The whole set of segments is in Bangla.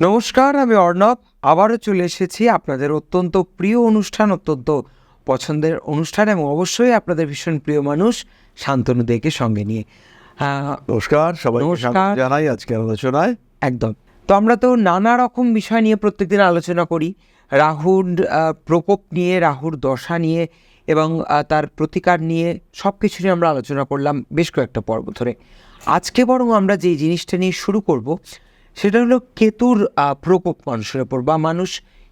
নমস্কার আমি অর্ণব। আবারও চলে এসেছি আপনাদের অত্যন্ত প্রিয় অনুষ্ঠান অত্যন্ত পছন্দের অনুষ্ঠান এবং অবশ্যই আপনাদের ভীষণ প্রিয় মানুষ শান্তনু দেকে সঙ্গে নিয়ে। নমস্কার সবাই। জানাই আজকের আলোচনায়। একদম। তো আমরা তো নানা রকম বিষয় নিয়ে প্রত্যেকদিন আলোচনা করি। রাহুর প্রকোপ নিয়ে রাহুর দশা নিয়ে এবং তার প্রতিকার নিয়ে সব কিছু নিয়ে আমরা আলোচনা করলাম বেশ কয়েকটা পর্ব ধরে। আজকে বরং আমরা যে জিনিসটা নিয়ে শুরু করব সেটা হলো কেতুর প্রকোপ মানুষের ওপর বা মানুষ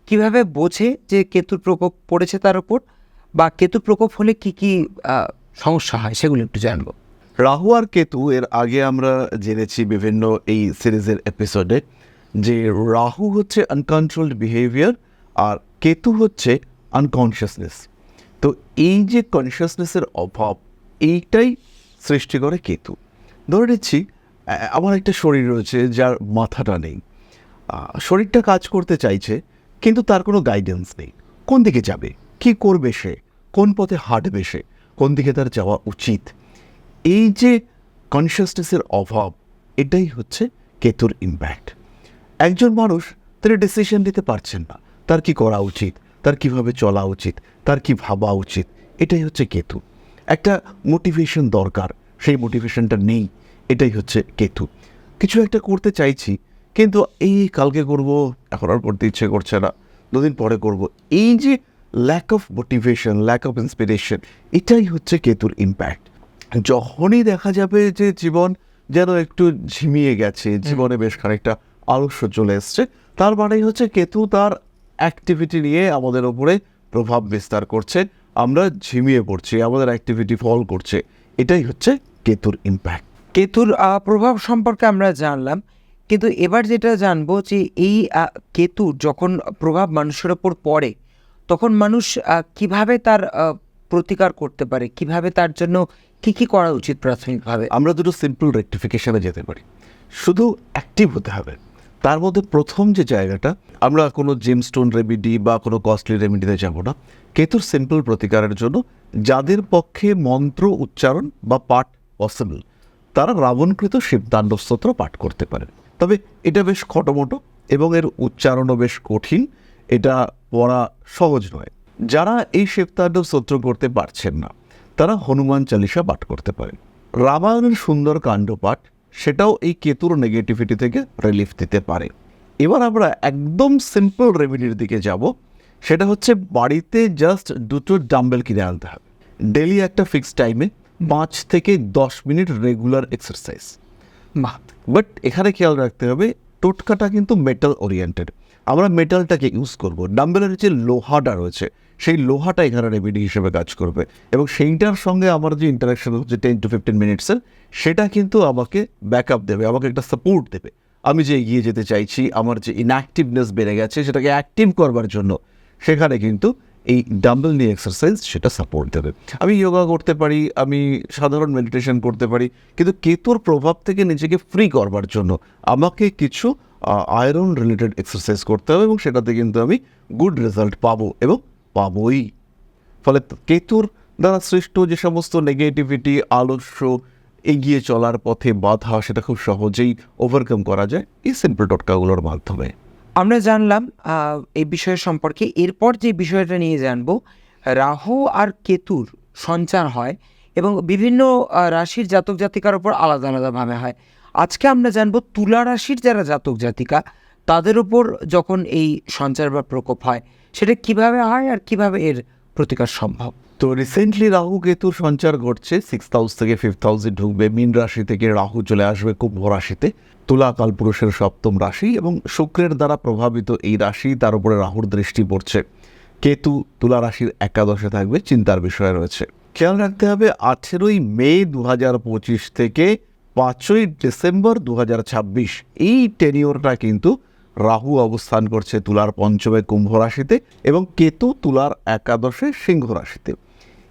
কীভাবে বোঝে যে কেতুর প্রকোপ পড়েছে তার ওপর বা কেতুর প্রকোপ হলে কি কি সমস্যা হয় সেগুলো একটু জানব। রাহু আর কেতু এর আগে আমরা জেনেছি বিভিন্ন এই সিরিজের এপিসোডে যে রাহু হচ্ছে আনকন্ট্রোলড বিহেভিয়ার আর কেতু হচ্ছে আনকনশিয়াসনেস তো এই যে কনসিয়াসনেসের অভাব, এইটাই সৃষ্টি করে কেতু। ধরে নিচ্ছি আমার একটা শরীর রয়েছে যার মাথাটা নেই। শরীরটা কাজ করতে চাইছে, কিন্তু তার কোনো গাইডেন্স নেই। কোন দিকে যাবে? কি করবে সে? কোন পথে হাঁটবে সে? কোন দিকে তার যাওয়া উচিত? এই যে কনসিয়াসনেসের অভাব, এটাই হচ্ছে কেতুর ইম্প্যাক্ট একজন মানুষ তিনি ডিসিশন নিতে পারছেন না, তার কি করা উচিত? তার কীভাবে চলা উচিত? তার কি ভাবা উচিত? এটাই হচ্ছে কেতু। একটা মোটিভেশন দরকার, সেই মোটিভেশনটা নেই। এটাই হচ্ছে কেতু। কিছু একটা করতে চাইছি কিন্তু এই কালকে করব এখন আর করতে ইচ্ছে করছে না। দুদিন পরে করব। এই যে lack of motivation lack of inspiration এটাই হচ্ছে কেতুর ইম্প্যাক্ট যখনই দেখা যাবে যে জীবন যেন একটু ঝিমিয়ে গেছে জীবনে বেশ খানিকটা আলস্য চলে এসছে তার মানেই হচ্ছে কেতু তার অ্যাক্টিভিটি নিয়ে আমাদের ওপরে প্রভাব বিস্তার করছে আমরা ঝিমিয়ে পড়ছি আমাদের অ্যাক্টিভিটি ফল করছে। এটাই হচ্ছে কেতুর ইম্প্যাক্ট কেতুর প্রভাব সম্পর্কে আমরা জানলাম। কিন্তু এবার যেটা জানব যে এই কেতুর যখন প্রভাব মানুষের ওপর পড়ে, তখন মানুষ কীভাবে তার প্রতিকার করতে পারে? কীভাবে তার জন্য কি কি করা উচিত প্রাথমিকভাবে? আমরা দুটো সিম্পল রেকটিফিকেশনে যেতে পারি। শুধু অ্যাক্টিভ হতে হবে। তার মধ্যে প্রথম যে জায়গাটা, আমরা কোনো জেমস্টোন রেমিডি বা কোনো কস্টলি রেমিডিতে যাব না। কেতুর সিম্পল প্রতিকারের জন্য যাদের পক্ষে মন্ত্র উচ্চারণ বা পাঠ পসিবল তারা রাবণকৃত শিবতাণ্ডব স্তোত্র পাঠ করতে পারেন। তবে এটা বেশ খটোমটো এবং এর উচ্চারণও বেশ কঠিন, এটা পড়া সহজ নয়। যারা এই শিবতাণ্ডব স্তোত্র করতে পারছেন না, তারা হনুমান চালিসা পাঠ করতে পারেন। রামায়ণের সুন্দর কাণ্ড পাঠ সেটাও এই কেতুর নেগেটিভিটি থেকে রিলিফ দিতে পারে। এবার আমরা একদম সিম্পল রেমেডির দিকে যাব, সেটা হচ্ছে বাড়িতে জাস্ট দুটো ডাম্বেল কিনে আনতে হবে। ডেলি একটা ফিক্সড টাইমে পাঁচ থেকে দশ মিনিট রেগুলার এক্সারসাইজ বাট এখানে খেয়াল রাখতে হবে টোটকাটা কিন্তু মেটাল ওরিয়েন্টেড আমরা মেটালটাকে ইউজ করব। ডাম্বেলের যে লোহাটা রয়েছে সেই লোহাটা এখানে রেমেডি হিসেবে কাজ করবে। এবং সেইটার সঙ্গে আমার যে ইন্টারাকশন হচ্ছে টেন টু ফিফটিন মিনিটসের সেটা কিন্তু আমাকে ব্যাকআপ দেবে আমাকে একটা সাপোর্ট দেবে। আমি যে এগিয়ে যেতে চাইছি আমার যে ইনঅ্যাক্টিভনেস বেড়ে গেছে সেটাকে অ্যাক্টিভ করবার জন্য সেখানে কিন্তু এই ডাম্বেল নিয়ে এক্সারসাইজ সেটা সাপোর্ট দেবে। আমি যোগা করতে পারি, আমি সাধারণ মেডিটেশন করতে পারি, কিন্তু কেতুর প্রভাব থেকে নিজেকে ফ্রি করবার জন্য আমাকে কিছু আয়রন রিলেটেড এক্সারসাইজ করতে হবে এবং সেটাতে কিন্তু আমি গুড রেজাল্ট পাবো এবং পাবোই। ফলে কেতুর দ্বারা সৃষ্ট যে সমস্ত নেগেটিভিটি আলস্য, এগিয়ে চলার পথে বাধা, সেটা খুব সহজেই ওভারকাম করা যায় এই সিম্পল টোটকাগুলোর মাধ্যমে। আমরা জানলাম এই বিষয় সম্পর্কে। এরপর যে বিষয়টা নিয়ে জানব, রাহু আর কেতুর সঞ্চার হয় এবং বিভিন্ন রাশির জাতক জাতিকার ওপর আলাদা আলাদাভাবে হয়। আজকে আমরা জানব তুলা রাশির যারা জাতক জাতিকা, তাদের ওপর যখন এই সঞ্চার বা প্রকোপ হয়, সেটা কীভাবে হয় আর কীভাবে এর প্রতিকার সম্ভব। তো রিসেন্টলি রাহু কেতুর সঞ্চার ঘটছে সিক্স হাউস থেকে ফিফথ হাউসে ঢুকবে, মীন রাশি থেকে রাহু চলে আসবে কুম্ভ রাশিতে। তুলা কালপুরুষের সপ্তম রাশি এবং শুক্রের দ্বারা প্রভাবিত এই রাশি, তার উপরে রাহুর দৃষ্টি পড়ছে। কেতু তুলা রাশির একাদশে থাকবে, চিন্তার বিষয় রয়েছে। খেয়াল রাখতে হবে, আঠেরোই মে দু হাজার পঁচিশ থেকে পাঁচই ডিসেম্বর দু হাজার ছাব্বিশ, এই টেনিওরটা কিন্তু রাহু অবস্থান করছে তুলার পঞ্চমে কুম্ভ রাশিতে এবং কেতু তুলার একাদশে সিংহ রাশিতে।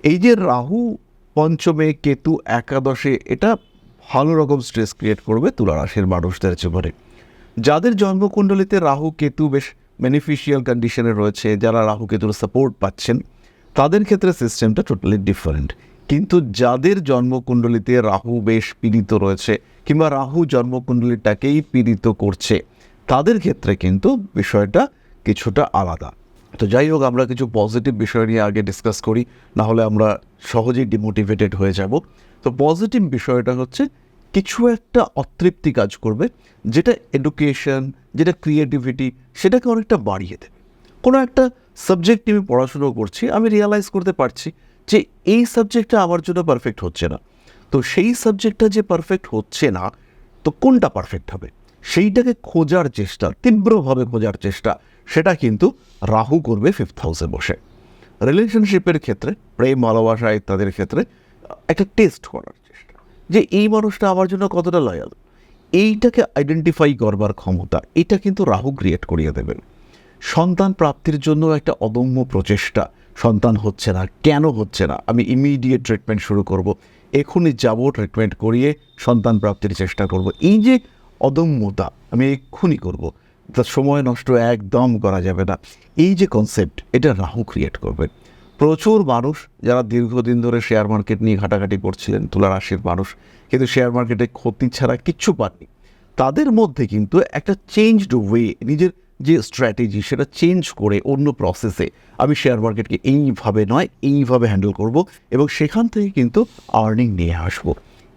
এই যে রাহু পঞ্চমে, কেতু একাদশে, এটা ভালো রকম স্ট্রেস ক্রিয়েট করবে তুলা রাশির মানুষদের জীবনে। যাদের জন্মকুণ্ডলিতে রাহু, কেতু বেশ বেনিফিশিয়াল কন্ডিশনে রয়েছে, যারা রাহু, কেতুর সাপোর্ট পাচ্ছেন, তাদের ক্ষেত্রে সিস্টেমটা টোটালি ডিফারেন্ট কিন্তু যাদের জন্মকুণ্ডলিতে রাহু বেশ পীড়িত রয়েছে, কিংবা রাহু জন্মকুণ্ডলিটাকেই পীড়িত করছে তাদের ক্ষেত্রে কিন্তু বিষয়টা কিছুটা আলাদা। তো যাই হোক, আমরা কিছু পজিটিভ বিষয় নিয়ে আগে ডিসকাস করি, না হলে আমরা সহজেই ডিমোটিভেটেড হয়ে যাব। তো পজিটিভ বিষয়টা হচ্ছে, কিছু একটা অতৃপ্তি কাজ করবে, যেটা এডুকেশন যেটা ক্রিয়েটিভিটি সেটাকে অনেকটা বাড়িয়ে দেবে। কোনো একটা সাবজেক্ট আমি পড়াশুনো করছি, আমি রিয়ালাইজ করতে পারছি যে এই সাবজেক্টটা আমার জন্য পারফেক্ট হচ্ছে না। তো সেই সাবজেক্টটা যে পারফেক্ট হচ্ছে না, তো কোনটা পারফেক্ট হবে? সেইটাকে খোঁজার চেষ্টা, তীব্রভাবে খোঁজার চেষ্টা, সেটা কিন্তু রাহু করবে ফিফথ হাউসে বসে। রিলেশনশিপের ক্ষেত্রে, প্রেম, ভালোবাসা ইত্যাদির ক্ষেত্রে, একটা টেস্ট করার চেষ্টা। যে এই মানুষটা আমার জন্য কতটা লয়াল এইটাকে আইডেন্টিফাই করবার ক্ষমতা, এটা কিন্তু রাহু ক্রিয়েট করিয়ে দেবেন। সন্তান প্রাপ্তির জন্য একটা অদম্য প্রচেষ্টা, সন্তান হচ্ছে না, কেন হচ্ছে না? আমি ইমিডিয়েট ট্রিটমেন্ট শুরু করব, এখনই যাব ট্রিটমেন্ট করিয়ে সন্তান প্রাপ্তির চেষ্টা করব। এই যে অদম্যতা আমি এক্ষুনি করব। তার সময় নষ্ট একদম করা যাবে না। এই যে কনসেপ্ট এটা রাহু ক্রিয়েট করবে। প্রচুর মানুষ যারা দীর্ঘদিন ধরে শেয়ার মার্কেট নিয়ে ঘাটাঘাটি করছিলেন, তুলা রাশির মানুষ, কিন্তু শেয়ার মার্কেটে ক্ষতি ছাড়া কিচ্ছু পাননি। তাদের মধ্যে কিন্তু একটা চেঞ্জড ওয়ে নিজের যে স্ট্র্যাটেজি সেটা চেঞ্জ করে অন্য প্রসেসে আমি শেয়ার মার্কেটকে এইভাবে নয়, এইভাবে হ্যান্ডেল করব এবং সেখান থেকে কিন্তু আর্নিং নিয়ে আসব।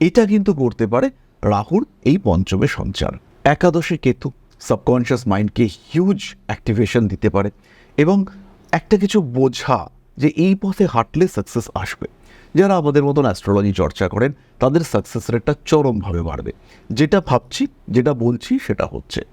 এটা কিন্তু করতে পারে রাহুর এই পঞ্চমে সঞ্চার। একাদশে কেতু সাবকনশিয়াস মাইন্ডকে হিউজ অ্যাক্টিভেশন দিতে পারে এবং একটা কিছু বোঝা যে এই পথে হাঁটলে সাকসেস আসবে। যারা আমাদের মতন অ্যাস্ট্রোলজি চর্চা করেন, তাদের সাকসেস রেটটা চরমভাবে বাড়বে। যেটা ভাবছি, যেটা বলছি, সেটা হচ্ছে।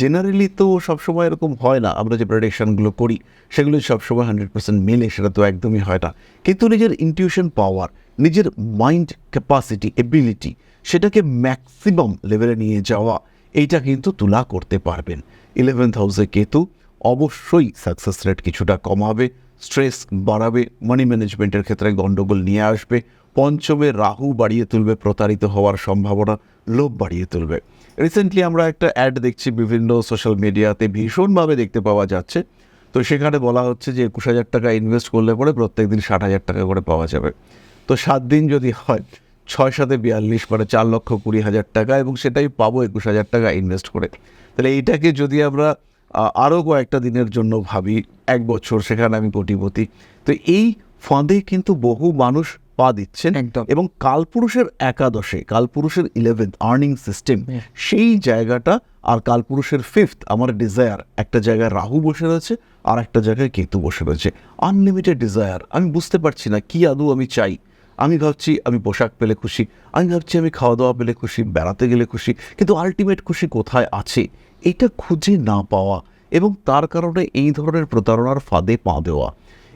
জেনারেলি তো সবসময় এরকম হয় না, আমরা যে প্রেডিকশনগুলো করি, সেগুলো সবসময় হান্ড্রেড পার্সেন্ট মেলে, সেটা তো একদমই হয় না। কিন্তু নিজের ইনটিউশন পাওয়ার নিজের মাইন্ড ক্যাপাসিটি এবিলিটি সেটাকে ম্যাক্সিমাম লেভেলে নিয়ে যাওয়া, এইটা কিন্তু তুলা করতে পারবেন। ইলেভেন্থ হাউসে কেতু, অবশ্যই সাকসেস রেট কিছুটা কমাবে স্ট্রেস বাড়াবে মানি ম্যানেজমেন্টের ক্ষেত্রে গণ্ডগোল নিয়ে আসবে, পঞ্চমে রাহু বাড়িয়ে তুলবে, প্রতারিত হওয়ার সম্ভাবনা, লোভ বাড়িয়ে তুলবে। রিসেন্টলি আমরা একটা অ্যাড দেখছি বিভিন্ন সোশ্যাল মিডিয়াতে ভীষণভাবে দেখতে পাওয়া যাচ্ছে। তো সেখানে বলা হচ্ছে যে একুশ হাজার টাকা ইনভেস্ট করলে পরে প্রত্যেক দিন ষাট হাজার টাকা করে পাওয়া যাবে। তো সাত দিন যদি হয়, ছয় সাথে বিয়াল্লিশ মানে চার লক্ষ কুড়ি হাজার টাকা এবং সেটাই পাবো একুশ হাজার টাকা ইনভেস্ট করে। তাহলে এইটাকে যদি আমরা আরও কয়েকটা দিনের জন্য ভাবি, এক বছর সেখানে আমি কোটিপতি। তো এই ফাঁদে কিন্তু বহু মানুষ পা দিচ্ছেন একদম। এবং কালপুরুষের একাদশে কালপুরুষের ইলেভেন্থ আর্নিং সিস্টেম সেই জায়গাটা আর কালপুরুষের ফিফথ আমার ডিজায়ার একটা জায়গায় রাহু বসে রয়েছে আর একটা জায়গায় কেতু বসে রয়েছে। আনলিমিটেড ডিজায়ার আমি বুঝতে পারছি না কি আদৌ আমি চাই। আমি ভাবছি আমি পোশাক পেলে খুশি আমি ভাবছি আমি খাওয়া দাওয়া পেলে খুশি বেড়াতে গেলে খুশি কিন্তু আলটিমেট খুশি কোথায় আছে? এটা খুঁজে না পাওয়া এবং তার কারণে এই ধরনের প্রতারণার ফাঁদে পা দেওয়া।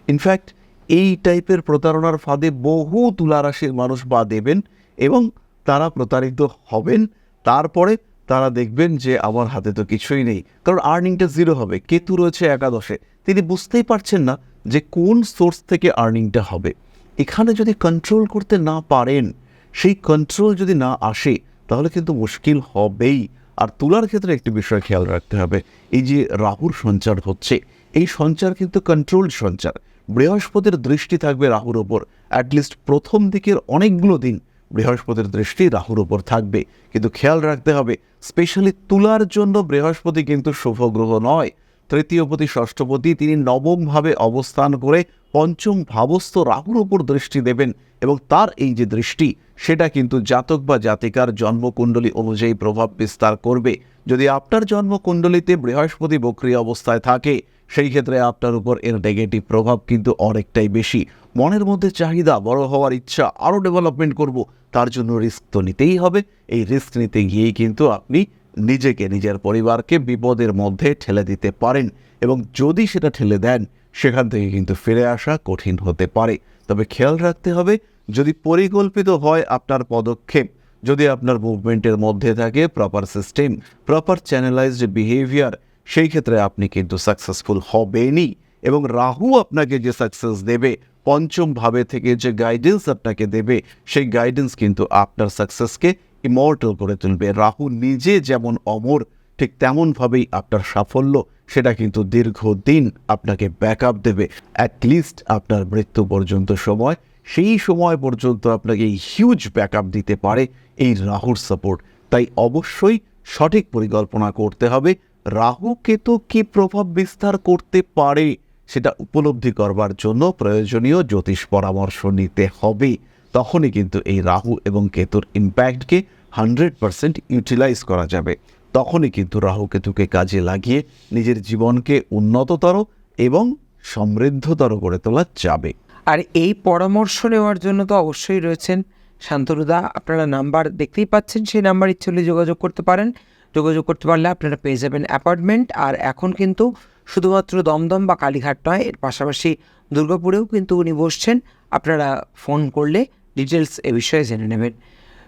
ইনফ্যাক্ট এই টাইপের প্রতারণার ফাঁদে বহু তুলারাশির মানুষ বা দেবেন এবং তারা প্রতারিত হবেন। তারপরে তারা দেখবেন যে আমার হাতে তো কিছুই নেই। কারণ আর্নিংটা জিরো হবে। কেতু রয়েছে একাদশে। তিনি বুঝতেই পারছেন না যে কোন সোর্স থেকে আর্নিংটা হবে। এখানে যদি কন্ট্রোল করতে না পারেন, সেই কন্ট্রোল যদি না আসে, তাহলে কিন্তু মুশকিল হবেই। আর তুলার ক্ষেত্রে একটি বিষয় খেয়াল রাখতে হবে। এই যে রাহুর সঞ্চার হচ্ছে, এই সঞ্চার কিন্তু কন্ট্রোল সঞ্চার। বৃহস্পতির দৃষ্টি থাকবে রাহুর ওপর। অ্যাটলিস্ট প্রথম দিকের অনেকগুলো দিন বৃহস্পতির দৃষ্টি রাহুর ওপর থাকবে। কিন্তু খেয়াল রাখতে হবে স্পেশালি তুলার জন্য বৃহস্পতি কিন্তু শুভ গ্রহ নয়। তৃতীয়পতি ষষ্ঠপতি তিনি নবমভাবে অবস্থান করে পঞ্চম ভাবস্থ রাহুর ওপর দৃষ্টি দেবেন এবং তার এই যে দৃষ্টি সেটা কিন্তু জাতক বা জাতিকার জন্মকুণ্ডলী অনুযায়ী প্রভাব বিস্তার করবে। যদি আপনার জন্মকুণ্ডলিতে বৃহস্পতি বক্রিয় অবস্থায় থাকে, সেই ক্ষেত্রে আপনার উপর এর নেগেটিভ প্রভাব কিন্তু অনেকটাই বেশি। মনের মধ্যে চাহিদা বড় হওয়ার ইচ্ছা, আরও ডেভেলপমেন্ট করব, তার জন্য রিস্ক তো নিতেই হবে। এই রিস্ক নিতে গিয়েই কিন্তু আপনি নিজেকে, নিজের পরিবারকে বিপদের মধ্যে ঠেলে দিতে পারেন এবং যদি সেটা ঠেলে দেন, সেখান থেকে কিন্তু ফিরে আসা কঠিন হতে পারে। তবে খেয়াল রাখতে হবে যদি পরিকল্পিত হয় আপনার পদক্ষেপ, যদি আপনার মুভমেন্টের মধ্যে থাকে proper system proper channelised behaviour সেই ক্ষেত্রে আপনি কিন্তু সাকসেসফুল হবেনই। এবং রাহু আপনাকে যে সাকসেস দেবে, পঞ্চম ভাবে থেকে যে গাইডেন্স আপনাকে দেবে, সেই গাইডেন্স কিন্তু আপনার সাকসেসকে ইমর্টাল করে তুলবে। রাহু নিজে যেমন অমর, ঠিক তেমনভাবেই আপনার সাফল্য, সেটা কিন্তু দীর্ঘদিন আপনাকে ব্যাকআপ দেবে। অ্যাটলিস্ট আপনার মৃত্যু পর্যন্ত সময় সেই সময় পর্যন্ত আপনাকে এই হিউজ ব্যাকআপ দিতে পারে এই রাহুর সাপোর্ট তাই অবশ্যই সঠিক পরিকল্পনা করতে হবে। রাহু কেতু কি প্রভাব বিস্তার করতে পারে সেটা উপলব্ধি করবার জন্য প্রয়োজনীয় জ্যোতিষ পরামর্শ নিতে হবে। তখনই কিন্তু এই রাহু এবং কেতুর ইম্প্যাক্টকে হান্ড্রেড পারসেন্ট ইউটিলাইজ করা যাবে। তখনই কিন্তু রাহু কেতুকে কাজে লাগিয়ে নিজের জীবনকে উন্নততর এবং সমৃদ্ধতর করে তোলা যাবে। আর এই পরামর্শ নেওয়ার জন্য তো অবশ্যই রয়েছেন শান্তনুদা। আপনারা নাম্বার দেখতেই পাচ্ছেন, সেই নাম্বার ইচ্ছে হলে যোগাযোগ করতে পারেন। যোগাযোগ করতে পারলে আপনারা পেয়ে যাবেন অ্যাপার্টমেন্ট। আর এখন কিন্তু শুধুমাত্র দমদম বা কালীঘাট নয়, এর পাশাপাশি দুর্গাপুরেও কিন্তু উনি বসছেন। আপনারা ফোন করলে ডিটেলস এ বিষয়ে জেনে নেবেন।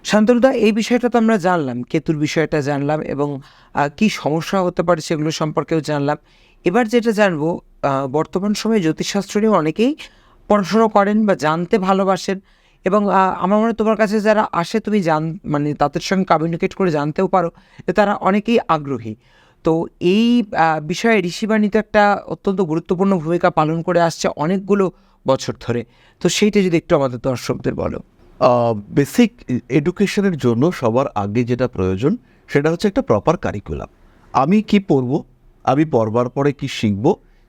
শান্তনুদা, এই বিষয়টা তো আমরা জানলাম, কেতুর বিষয়টা জানলাম এবং কি সমস্যা হতে পারে সেগুলো সম্পর্কেও জানলাম। এবার যেটা জানব বর্তমান সময়ে জ্যোতিষশাস্ত্র নিয়ে অনেকেই পড়াশোনা করেন বা জানতে ভালোবাসেন এবং আমার মনে তোমার কাছে যারা আসে তুমি জান মানে তাদের সঙ্গে কমিউনিকেট করে জানতেও পারো যে তারা অনেকেই আগ্রহী। তো এই বিষয়ে ঋষিবাণী তো একটা অত্যন্ত গুরুত্বপূর্ণ ভূমিকা পালন করে আসছে অনেকগুলো বছর ধরে। তো সেইটা যদি একটু আমাদের দর্শকদের বলো। বেসিক এডুকেশনের জন্য সবার আগে যেটা প্রয়োজন সেটা হচ্ছে একটা প্রপার কারিকুলাম আমি কি পড়ব? আমি পড়বার পরে কি শিখব?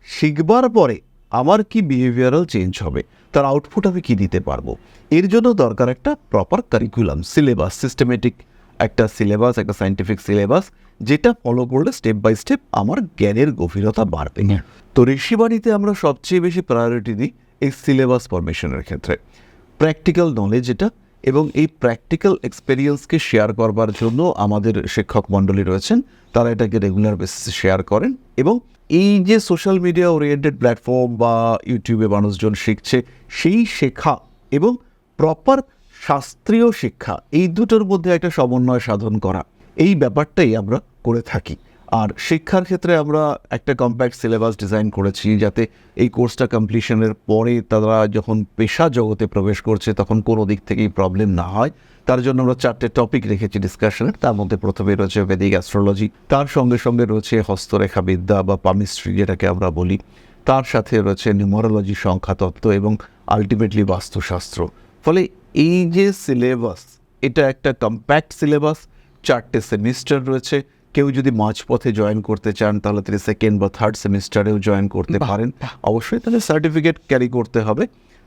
শিখবার পরে আমার কি বিহেভিয়ারাল চেঞ্জ হবে? তার আউটপুট আমি কি দিতে পারব? এর জন্য দরকার একটা প্রপার কারিকুলাম সিলেবাস সিস্টেমেটিক একটা সিলেবাস একটা সাইন্টিফিক সিলেবাস যেটা ফলো করলে স্টেপ বাই স্টেপ আমার জ্ঞানের গভীরতা বাড়বে। তো ঋষিবাণীতে আমরা সবচেয়ে বেশি প্রায়োরিটি দিই এই সিলেবাস ফরমেশনের ক্ষেত্রে। প্র্যাকটিক্যাল নলেজ এটা এবং এই প্র্যাকটিক্যাল এক্সপেরিয়েন্সকে শেয়ার করবার জন্য আমাদের শিক্ষক মণ্ডলী রয়েছেন তারা এটাকে রেগুলার বেসিসে শেয়ার করেন এবং এই যে সোশ্যাল মিডিয়া ওরিয়েন্টেড প্ল্যাটফর্ম বা ইউটিউবে মানুষজন শিখছে, সেই শেখা এবং প্রপার শাস্ত্রীয় শিক্ষা, এই দুটোর মধ্যে একটা সমন্বয় সাধন করা, এই ব্যাপারটাই আমরা করে থাকি। আর শিক্ষার ক্ষেত্রে আমরা একটা কম্প্যাক্ট সিলেবাস ডিজাইন করেছি যাতে এই কোর্সটা কমপ্লিশনের পরে তারা যখন পেশা জগতে প্রবেশ করছে, তখন কোনো দিক থেকেই প্রবলেম না হয়। তার জন্য আমরা চারটে টপিক রেখেছি ডিসকাশনের তার মধ্যে প্রথমে রয়েছে বেদিক অ্যাস্ট্রোলজি তার সঙ্গে সঙ্গে রয়েছে হস্তরেখা বিদ্যা বা পামিস্ট্রি যেটাকে আমরা বলি। তার সাথে রয়েছে নিউমারোলজি সংখ্যাতত্ত্ব এবং আলটিমেটলি বাস্তুশাস্ত্র। ফলে এই যে সিলেবাস এটা একটা কম্প্যাক্ট সিলেবাস চারটে সেমিস্টার রয়েছে। কেউ যদি মাঝপথে জয়েন করতে চান তাহলে তিনি সেকেন্ড বা থার্ড সেমিস্টারেও জয়েন করতে পারেন। অবশ্যই তাহলে সার্টিফিকেট ক্যারি করতে হবে।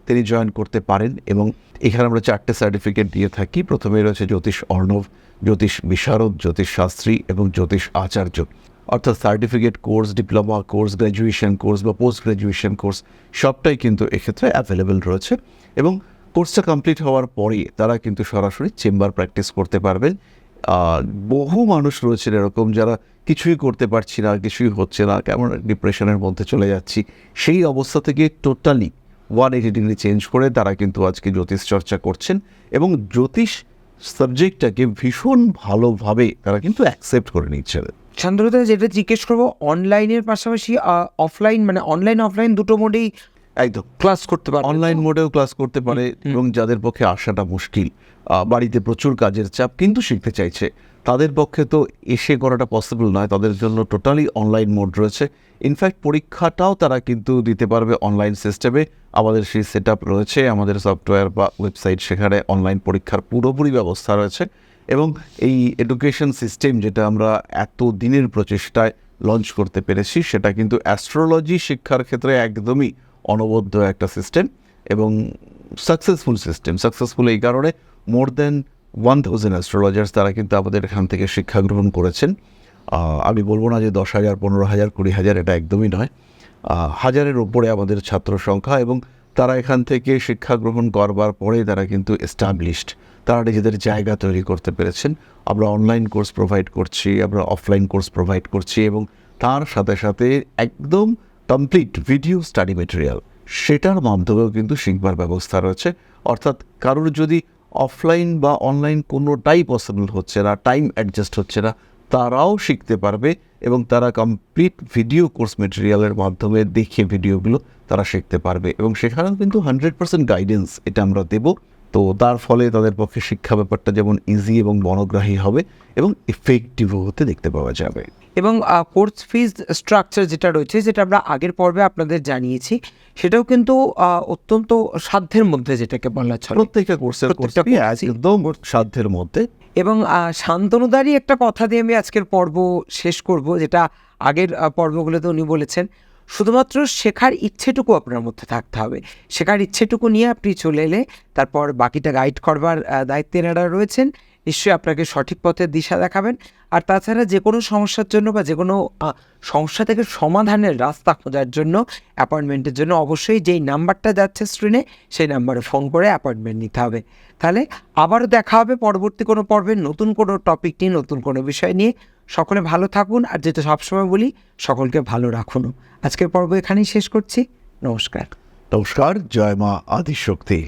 তিনি জয়েন করতে পারেন এবং এখানে আমরা চারটে সার্টিফিকেট দিয়ে থাকি। প্রথমে রয়েছে জ্যোতিষ অর্ণব জ্যোতিষ বিশারদ জ্যোতিষ শাস্ত্রী এবং জ্যোতিষ আচার্য। অর্থাৎ certificate course diploma course graduation course বা পোস্ট গ্র্যাজুয়েশন কোর্স সবটাই কিন্তু এক্ষেত্রে অ্যাভেলেবেল রয়েছে এবং কোর্সটা কমপ্লিট হওয়ার পরে তারা কিন্তু সরাসরি চেম্বার প্র্যাকটিস করতে পারবেন বহু মানুষ রয়েছেন এরকম যারা কিছুই করতে পারছি না, কিছুই হচ্ছে না, কেমন ডিপ্রেশনের মধ্যে চলে যাচ্ছি। সেই অবস্থা থেকে totally one eighty degree change করে তারা কিন্তু আজকে জ্যোতিষ চর্চা করছেন এবং জ্যোতিষ সাবজেক্টটাকে ভীষণ ভালোভাবে তারা কিন্তু অ্যাকসেপ্ট করে নিচ্ছেন। শান্তনুদা যেটা জিজ্ঞেস করব অনলাইনের পাশাপাশি অফলাইন মানে অনলাইন অফলাইন দুটো মোডেই একদম। ক্লাস করতে পারে অনলাইন মোডেও ক্লাস করতে পারে এবং যাদের পক্ষে আসাটা মুশকিল। বাড়িতে প্রচুর কাজের চাপ কিন্তু শিখতে চাইছে। তাদের পক্ষে তো এসে করাটা পসিবল নয়। তাদের জন্য টোটালি অনলাইন মোড রয়েছে। ইনফ্যাক্ট পরীক্ষাটাও তারা কিন্তু দিতে পারবে অনলাইন সিস্টেমে আমাদের সেই সেট রয়েছে আমাদের সফটওয়্যার বা ওয়েবসাইট সেখানে অনলাইন পরীক্ষার পুরোপুরি ব্যবস্থা রয়েছে। এবং এই এডুকেশন সিস্টেম যেটা আমরা এত দিনের প্রচেষ্টায় লঞ্চ করতে পেরেছি সেটা কিন্তু অ্যাস্ট্রোলজি শিক্ষার ক্ষেত্রে একদমই অনবদ্য একটা সিস্টেম এবং সাকসেসফুল সিস্টেম সাকসেসফুল এই কারণে more than one thousand astrologers তারা কিন্তু আমাদের এখান থেকে শিক্ষা গ্রহণ করেছেন। আমি বলব না যে দশ হাজার, পনেরো হাজার, কুড়ি হাজার এটা একদমই নয়। হাজারের ওপরে আমাদের ছাত্র সংখ্যা এবং তারা এখান থেকে শিক্ষা গ্রহণ করবার পরে তারা কিন্তু এস্টাবলিশড তারা নিজেদের জায়গা তৈরি করতে পেরেছেন। আমরা অনলাইন কোর্স প্রোভাইড করছি, আমরা অফলাইন কোর্স প্রোভাইড করছি এবং তার সাথে সাথে একদম কমপ্লিট ভিডিও স্টাডি মেটেরিয়াল সেটার মাধ্যমেও কিন্তু শিখবার ব্যবস্থা রয়েছে। অর্থাৎ কারোর যদি অফলাইন বা অনলাইন কোনোটাই পসিবল হচ্ছে না টাইম অ্যাডজাস্ট হচ্ছে না, তারাও শিখতে পারবে এবং তারা কমপ্লিট ভিডিও কোর্স মেটেরিয়ালের মাধ্যমে দেখে ভিডিওগুলো তারা শিখতে পারবে। এবং সেখানেও কিন্তু হান্ড্রেড পার্সেন্ট গাইডেন্স এটা আমরা দেব। তো তার ফলে তাদের পক্ষে শিক্ষা ব্যাপারটা যেমন ইজি এবং মনোগ্রাহী হবে এবং এফেক্টিভও হতে দেখতে পাওয়া যাবে। এবং কোর্স ফিজ স্ট্রাকচার যেটা রয়েছে যেটা আমরা আগের পর্বে আপনাদের জানিয়েছি সেটাও কিন্তু অত্যন্ত সাধ্যের মধ্যে যেটাকে বলা চলে। প্রত্যেকটা কোর্সের। একদম সাধ্যের মধ্যে। এবং শান্তনুদারই একটা কথা দিয়ে আমি আজকের পর্ব শেষ করব যেটা আগের পর্বগুলোতে উনি বলেছেন শুধুমাত্র শেখার ইচ্ছেটুকু আপনার মধ্যে থাকতে হবে। শেখার ইচ্ছেটুকু নিয়ে আপনি চলে এলে তারপর বাকিটা গাইড করবার দায়িত্বে এনারা রয়েছেন নিশ্চয়ই আপনাকে সঠিক পথের দিশা দেখাবেন। আর তাছাড়া যে কোনো সমস্যার জন্য বা যে কোনো সমস্যা থেকে সমাধানের রাস্তা খোঁজার জন্য, অ্যাপয়েন্টমেন্টের জন্য অবশ্যই যেই নাম্বারটা যাচ্ছে স্ক্রিনে, সেই নাম্বারে ফোন করে অ্যাপয়েন্টমেন্ট নিতে হবে। তাহলে আবারও দেখা হবে পরবর্তী কোনো পর্বে নতুন কোনো টপিক নিয়ে, নতুন কোনো বিষয় নিয়ে। সকলে ভালো থাকুন, আর যেটা সবসময় বলি, সকলকে ভালো রাখুন। আজকের পর্ব এখানেই শেষ করছি। নমস্কার। নমস্কার, জয় মা আদিশক্তি।